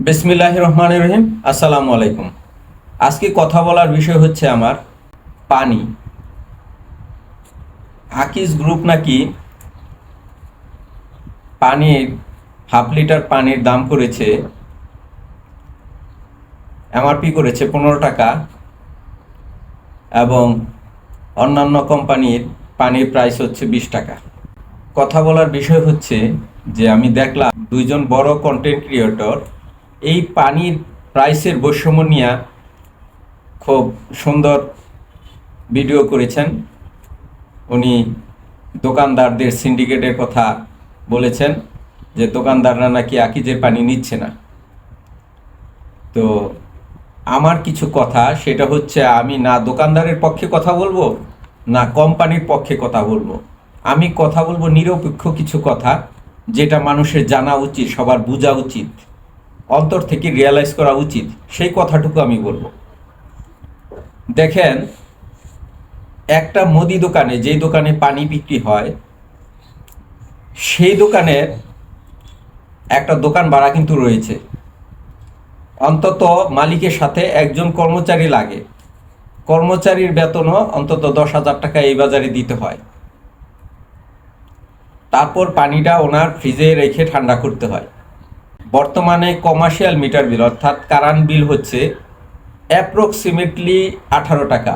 বিসমিল্লাহ রহমান রহিম, আসসালামু আলাইকুম। আজকে কথা বলার বিষয় হচ্ছে আমার পানি। আকিস গ্রুপ নাকি পানির হাফ লিটার পানির দাম করেছে, এমআরপি করেছে পনেরো টাকা, এবং অন্যান্য কোম্পানির পানির প্রাইস হচ্ছে বিশ টাকা। কথা বলার বিষয় হচ্ছে যে আমি দেখলাম দুইজন বড় কন্টেন্ট ক্রিয়েটর এই পানির প্রাইসের বৈষম্য নিয়ে খুব সুন্দর ভিডিও করেছেন। উনি দোকানদারদের সিন্ডিকেটের কথা বলেছেন যে দোকানদাররা নাকি আকিজের পানি নিচ্ছে না। তো আমার কিছু কথা, সেটা হচ্ছে আমি না দোকানদারের পক্ষে কথা বলব, না কোম্পানির পক্ষে কথা বলব। আমি কথা বলব নিরপেক্ষ কিছু কথা, যেটা মানুষের জানা উচিত, সবার বোঝা উচিত। অন্তর থেকে রিয়ালাইজ করা উচিত, সেই কথাটুকু আমি বলব। দেখেন, একটা মুদি দোকানে যেই দোকানে পানি বিক্রি হয়, সেই দোকানের একটা দোকান ভাড়া কিন্তু রয়েছে। অন্তত মালিকের সাথে একজন কর্মচারী লাগে। কর্মচারীর বেতনও অন্তত দশ হাজার টাকা এই বাজারে দিতে হয়। তারপর পানিটা ওনার ফ্রিজে রেখে ঠান্ডা করতে হয়। বর্তমানে কমার্শিয়াল মিটার বিল অর্থাৎ কারান বিল হচ্ছে অ্যাপ্রক্সিমেটলি আঠারো টাকা।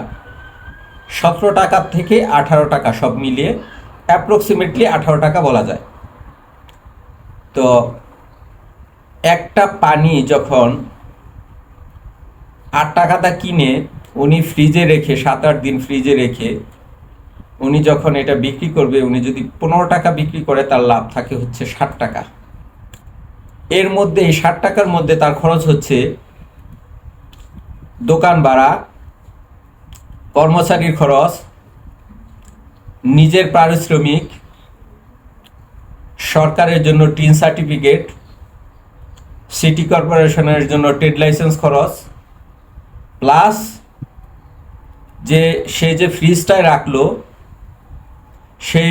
সতেরো টাকা থেকে আঠারো টাকা সব মিলিয়ে অ্যাপ্রক্সিমেটলি আঠারো টাকা বলা যায়। তো একটা পানি যখন আট টাকাটা কিনে উনি ফ্রিজে রেখে, সাত আট দিন ফ্রিজে রেখে উনি যখন এটা বিক্রি করবে, উনি যদি পনেরো টাকা বিক্রি করে, তার লাভ থাকে হচ্ছে ষাট টাকা। এর মধ্যে এই ষাট টাকার মধ্যে তার খরচ হচ্ছে দোকান ভাড়া, কর্মচারীর খরচ, নিজের পারিশ্রমিক, সরকারের জন্য টিন সার্টিফিকেট, সিটি কর্পোরেশনের জন্য ট্রেড লাইসেন্স খরচ, প্লাস যে সে যে ফ্রিজটায় রাখল, সেই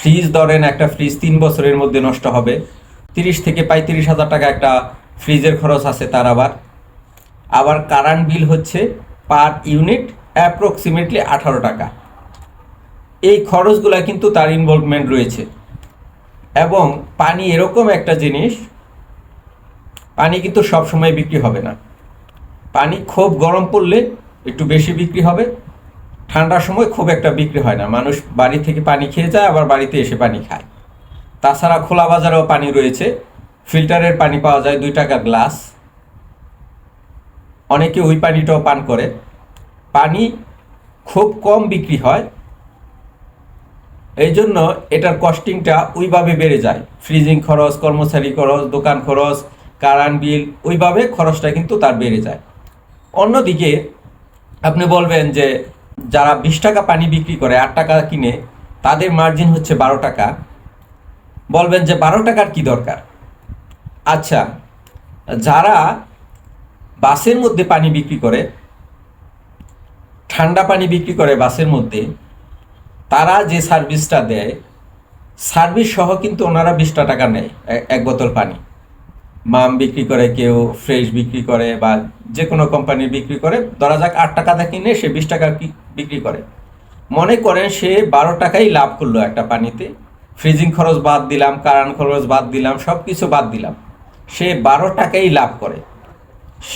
ফ্রিজ ধরেন একটা ফ্রিজ তিন বছরের মধ্যে নষ্ট হবে। তিরিশ থেকে পঁয়ত্রিশ হাজার টাকা একটা ফ্রিজের খরচ আছে তার আবার। আবার কারেন্ট বিল হচ্ছে পার ইউনিট অ্যাপ্রক্সিমেটলি আঠারো টাকা। এই খরচগুলো কিন্তু তার ইনভলভমেন্ট রয়েছে। এবং পানি এরকম একটা জিনিস, পানি কিন্তু সব সময় বিক্রি হবে না। পানি খুব গরম পড়লে একটু বেশি বিক্রি হবে। ঠান্ডার সময় খুব একটা বিক্রি হয় না। মানুষ বাড়ি থেকে পানি খেয়ে যায়, আবার বাড়িতে এসে পানি খায়। তাছাড়া খোলা বাজারেও পানি রয়েছে। ফিল্টারের পানি পাওয়া যায় দুই টাকা গ্লাস। অনেকে ওই পানিটাও পান করে। পানি খুব কম বিক্রি হয়। এই জন্য এটার কস্টিংটা ওইভাবে বেড়ে যায়। ফ্রিজিং খরচ, কর্মচারী খরচ, দোকান খরচ কারান বিল, ওইভাবে খরচটা কিন্তু তার বেড়ে যায়। অন্যদিকে আপনি বলবেন যে যারা বিশ টাকা পানি বিক্রি করে, আট টাকা কিনে, তাদের মার্জিন হচ্ছে বারো টাকা। বলবেন যে বারো টাকার কি দরকার? আচ্ছা যারা বাসের মধ্যে পানি বিক্রি করে, ঠান্ডা পানি বিক্রি করে বাসের মধ্যে, তারা যে সার্ভিসটা দেয়, সার্ভিস সহ কিন্তু ওনারা বিশটা টাকা নেয় এক বোতল পানি। মাম বিক্রি করে, কেউ ফ্রেশ বিক্রি করে বা যে কোনো কোম্পানির বিক্রি করে, ধরা যাক আট টাকাটা কিনে সে বিশ টাকা বিক্রি করে। মনে করেন সে বারো টাকাই লাভ করল একটা পানিতে ফ্রিজিং খরচ বাদ দিলাম কারণ খরচ বাদ দিলাম সব কিছু বাদ দিলাম। সে বারো টাকাই লাভ করে।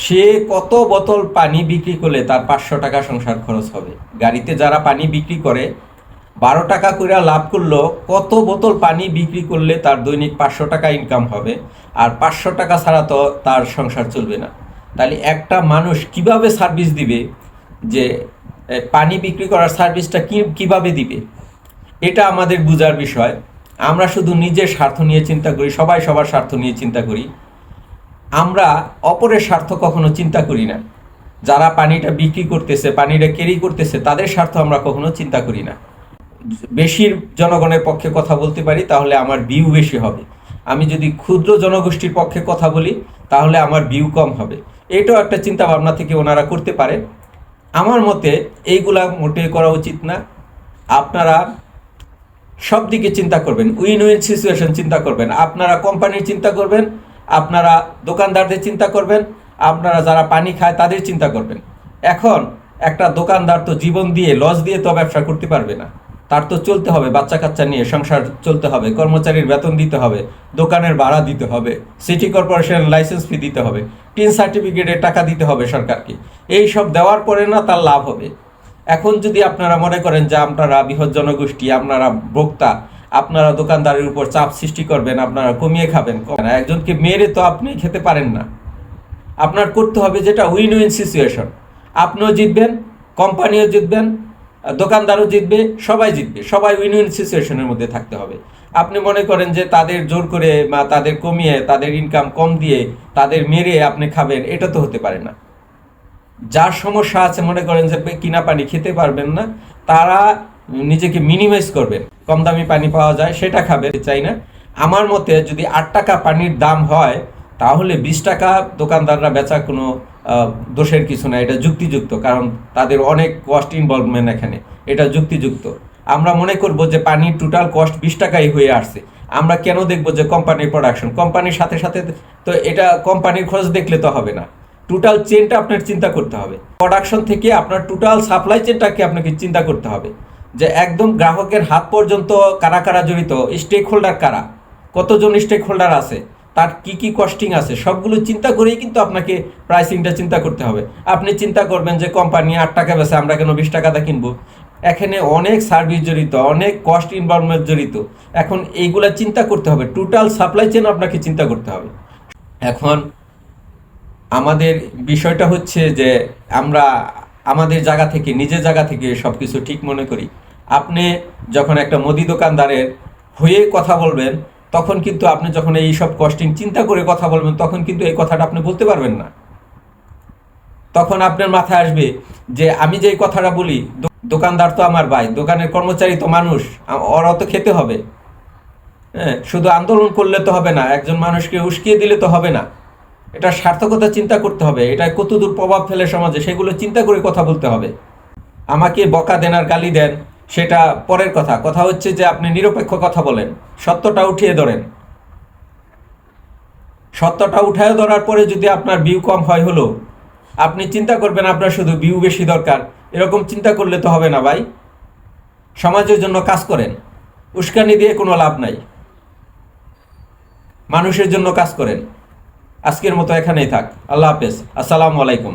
সে কত বোতল পানি বিক্রি করলে তার পাঁচশো টাকা সংসার খরচ হবে? গাড়িতে যারা পানি বিক্রি করে, বারো টাকা করে লাভ করল, কত বোতল পানি বিক্রি করলে তার দৈনিক পাঁচশো টাকা ইনকাম হবে? আর পাঁচশো টাকা ছাড়া তো তার সংসার চলবে না। তাহলে একটা মানুষ কীভাবে সার্ভিস দিবে? যে পানি বিক্রি করার সার্ভিসটা কী, কীভাবে দিবে? এটা আমাদের বোঝার বিষয়। আমরা শুধু নিজের স্বার্থ নিয়ে চিন্তা করি, সবাই সবার স্বার্থ নিয়ে চিন্তা করি। আমরা অপরের স্বার্থ কখনো চিন্তা করি না। যারা পানিটা বিক্রি করতেছে, পানিটা ক্যারি করতেছে, তাদের স্বার্থ আমরা কখনো চিন্তা করি না। বেশির জনগণের পক্ষে কথা বলতে পারি, তাহলে আমার ভিউ বেশি হবে। আমি যদি ক্ষুদ্র জনগোষ্ঠীর পক্ষে কথা বলি, তাহলে আমার ভিউ কম হবে। এটাও একটা চিন্তা ভাবনা থেকে ওনারা করতে পারে। আমার মতে, এইগুলা মোটে করা উচিত না। আপনারা সব দিকে চিন্তা করবেন। উইন উইন সিচুয়েশন চিন্তা করবেন। আপনারা কোম্পানির চিন্তা করবেন, আপনারা দোকানদারদের চিন্তা করবেন, আপনারা যারা পানি খায় তাদের চিন্তা করবেন। এখন একটা দোকানদার তো জীবন দিয়ে, লস দিয়ে তো ব্যবসা করতে পারবে না। তার তো চলতে হবে বাচ্চা কাচ্চা নিয়ে সংসার চলতে হবে, কর্মচারীর বেতন দিতে হবে, দোকানের ভাড়া দিতে হবে, সিটি কর্পোরেশন লাইসেন্স ফি দিতে হবে, টিন সার্টিফিকেটের টাকা দিতে হবে সরকারকে। এই সব দেওয়ার পরে না তার লাভ হবে। এখন যদি আপনারা মনে করেন যে আপনারা বৃহৎ জনগোষ্ঠী, আপনারা ভোক্তা আপনারা দোকানদারের উপর চাপ সৃষ্টি করবেন, আপনারা কমিয়ে খাবেন। একজনকে মেরে তো আপনি খেতে পারেন না। আপনার করতে হবে যেটা উইন উইন সিচুয়েশন আপনিও জিতবেন কোম্পানিও জিতবেন, দোকানদারও জিতবে, সবাই জিতবে। সবাই উইন উইন সিচুয়েশনের মধ্যে থাকতে হবে। আপনি মনে করেন যে তাদের জোর করে বা তাদের কমিয়ে, তাদের ইনকাম কম দিয়ে, তাদের মেরে আপনি খাবেন, এটা তো হতে পারে না। যার সমস্যা আছে, মনে করেন যে কিনা পানি খেতে পারবেন না, তারা নিজেকে মিনিমাইজ করবেন। কম দামি পানি পাওয়া যায়, সেটা খাবে চাই না। আমার মতে যদি আট টাকা পানির দাম হয়, তাহলে বিশ টাকা দোকানদাররা বেচা কোনো দোষের কিছু না, এটা যুক্তিযুক্ত, কারণ তাদের অনেক কস্ট ইনভলভমেন্ট এখানে, এটা যুক্তিযুক্ত। আমরা মনে করব যে পানির টোটাল কস্ট বিশ টাকাই হয়ে আসছে। আমরা কেন দেখব যে কোম্পানির প্রোডাকশন কোম্পানির সাথে সাথে তো এটা কোম্পানির খরচ দেখলে তো হবে না। টোটাল চেনটা আপনার চিন্তা করতে হবে। প্রোডাকশন থেকে আপনার টোটাল সাপ্লাই চেনটাকে আপনাকে চিন্তা করতে হবে। যে একদম গ্রাহকের হাত পর্যন্ত কারা কারা জড়িত স্টেক হোল্ডার কারা, কতজন স্টেক হোল্ডার আছে, তার কি কি কস্টিং আছে, সবগুলো চিন্তা করেই কিন্তু আপনাকে প্রাইসিংটা চিন্তা করতে হবে। আপনি চিন্তা করবেন যে কোম্পানি আট টাকা বেছে আমরা কেন বিশ টাকাটা কিনবো? এখানে অনেক সার্ভিস জড়িত, অনেক কস্ট ইনভলভমেন্ট জড়িত। এখন এইগুলা চিন্তা করতে হবে। টোটাল সাপ্লাই চেন আপনাকে চিন্তা করতে হবে। এখন আমাদের বিষয়টা হচ্ছে যে আমরা আমাদের জায়গা থেকে, নিজের জায়গা থেকে সব কিছু ঠিক মনে করি। আপনি যখন একটা মুদি দোকানদারের হয়ে কথা বলবেন, তখন কিন্তু আপনি যখন এই সব কস্টিং চিন্তা করে কথা বলবেন, তখন কিন্তু এই কথাটা আপনি বলতে পারবেন না। তখন আপনার মাথায় আসবে যে আমি যে কথাটা বলি দোকানদার তো আমার ভাই, দোকানের কর্মচারী তো মানুষ ওরা তো খেতে হবে। হ্যাঁ শুধু আন্দোলন করলে তো হবে না, একজন মানুষকে উস্কিয়ে দিলে তো হবে না। এটা সার্থকতা চিন্তা করতে হবে, এটা কতদূর প্রভাব ফেলে সমাজে, সেগুলো চিন্তা করে কথা বলতে হবে। আমাকে বকা দেন আর গালি দেন, সেটা পরের কথা। কথা হচ্ছে যে আপনি নিরপেক্ষ কথা বলেন, সত্যটা উঠিয়ে ধরেন। সত্যটা উঠায় ধরার পরে যদি আপনার ভিউ কম হয় হলো, আপনি চিন্তা করবেন আপনার শুধু ভিউ বেশি দরকার। এরকম চিন্তা করলে তো হবে না ভাই। সমাজের জন্য কাজ করেন, উস্কানি দিয়ে কোনো লাভ নাই। মানুষের জন্য কাজ করেন। আজকের মতো এখানেই থাক। আল্লাহ হাফেজ। আসসালামু আলাইকুম।